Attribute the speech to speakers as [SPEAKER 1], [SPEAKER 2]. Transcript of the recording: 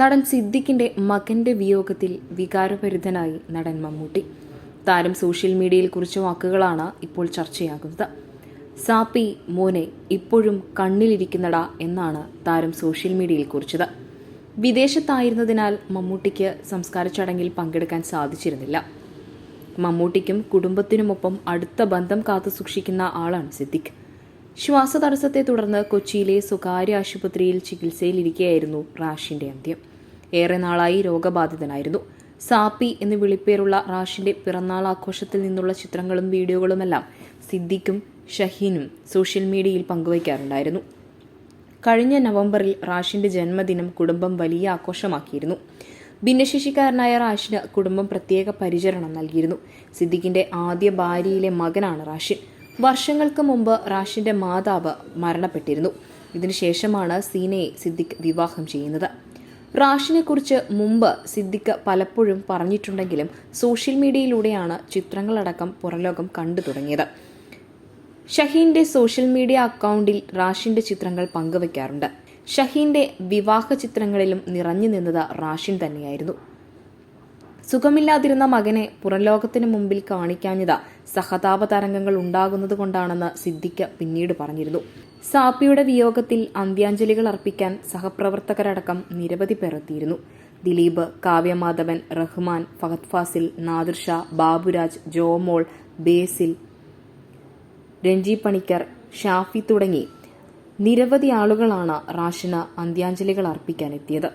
[SPEAKER 1] നടൻ സിദ്ദിഖിന്റെ മകന്റെ വിയോഗത്തിൽ വികാരഭരിതനായി നടൻ മമ്മൂട്ടി. താരം സോഷ്യൽ മീഡിയയിൽ കുറിച്ച വാക്കുകളാണ് ഇപ്പോൾ ചർച്ചയാകുന്നത്. സാപ്പി മോനെ ഇപ്പോഴും കണ്ണിലിരിക്കുന്നടാ എന്നാണ് താരം സോഷ്യൽ മീഡിയയിൽ കുറിച്ചത്. വിദേശത്തായിരുന്നതിനാൽ മമ്മൂട്ടിക്ക് സംസ്കാര ചടങ്ങിൽ പങ്കെടുക്കാൻ സാധിച്ചിരുന്നില്ല. മമ്മൂട്ടിക്കും കുടുംബത്തിനുമൊപ്പം അടുത്ത ബന്ധം കാത്തു സൂക്ഷിക്കുന്ന ആളാണ് സിദ്ദിഖ്. ശ്വാസതടസ്സത്തെ തുടർന്ന് കൊച്ചിയിലെ സ്വകാര്യ ആശുപത്രിയിൽ ചികിത്സയിലിരിക്കെയായിരുന്നു റാഷിന്റെ അന്ത്യം. ഏറെ നാളായി രോഗബാധിതനായിരുന്നു. സാപ്പി എന്ന് വിളിപ്പേരുള്ള റാഷിന്റെ പിറന്നാൾ ആഘോഷത്തിൽ നിന്നുള്ള ചിത്രങ്ങളും വീഡിയോകളുമെല്ലാം സിദ്ദിഖും ഷഹീനും സോഷ്യൽ മീഡിയയിൽ പങ്കുവയ്ക്കാറുണ്ടായിരുന്നു. കഴിഞ്ഞ നവംബറിൽ റാഷിന്റെ ജന്മദിനം കുടുംബം വലിയ ആഘോഷമാക്കിയിരുന്നു. ഭിന്നശേഷിക്കാരനായ റാഷിന് കുടുംബം പ്രത്യേക പരിചരണം നൽകിയിരുന്നു. സിദ്ദിഖിന്റെ ആദ്യ ഭാര്യയിലെ മകനാണ് റാഷിൻ. വർഷങ്ങൾക്ക് മുമ്പ് റാഷിന്റെ മാതാവ് മരണപ്പെട്ടിരുന്നു. ഇതിനുശേഷമാണ് സീനയെ സിദ്ദിഖ് വിവാഹം ചെയ്യുന്നത്. റാഷിനെക്കുറിച്ച് മുമ്പ് സിദ്ദിഖ് പലപ്പോഴും പറഞ്ഞിട്ടുണ്ടെങ്കിലും സോഷ്യൽ മീഡിയയിലൂടെയാണ് ചിത്രങ്ങളടക്കം പുറലോകം കണ്ടു തുടങ്ങിയത്. ഷഹീന്റെ സോഷ്യൽ മീഡിയ അക്കൗണ്ടിൽ റാഷിന്റെ ചിത്രങ്ങൾ പങ്കുവയ്ക്കാറുണ്ട് ഷഹീന്റെ വിവാഹ ചിത്രങ്ങളിലും നിറഞ്ഞു നിന്നത് റാഷിൻ തന്നെയായിരുന്നു. സുഖമില്ലാതിരുന്ന മകനെ പുറംലോകത്തിന് മുമ്പിൽ കാണിക്കാഞ്ഞത് സഹതാപ തരംഗങ്ങൾ ഉണ്ടാകുന്നത് കൊണ്ടാണെന്ന് സിദ്ദിഖ് പിന്നീട് പറഞ്ഞിരുന്നു. സാപ്പിയുടെ വിയോഗത്തിൽ അന്ത്യാഞ്ജലികൾ അർപ്പിക്കാൻ സഹപ്രവർത്തകരടക്കം നിരവധി പേർ എത്തിയിരുന്നു. ദിലീപ് കാവ്യമാധവൻ റഹ്മാൻ ഫഹദ് ഫാസിൽ നാദിർ ബാബുരാജ് ജോമോൾ ബേസിൽ രഞ്ജി പണിക്കർ ഷാഫി തുടങ്ങി നിരവധി ആളുകളാണ് റാഷിന് അന്ത്യാഞ്ജലികൾ അർപ്പിക്കാനെത്തിയത്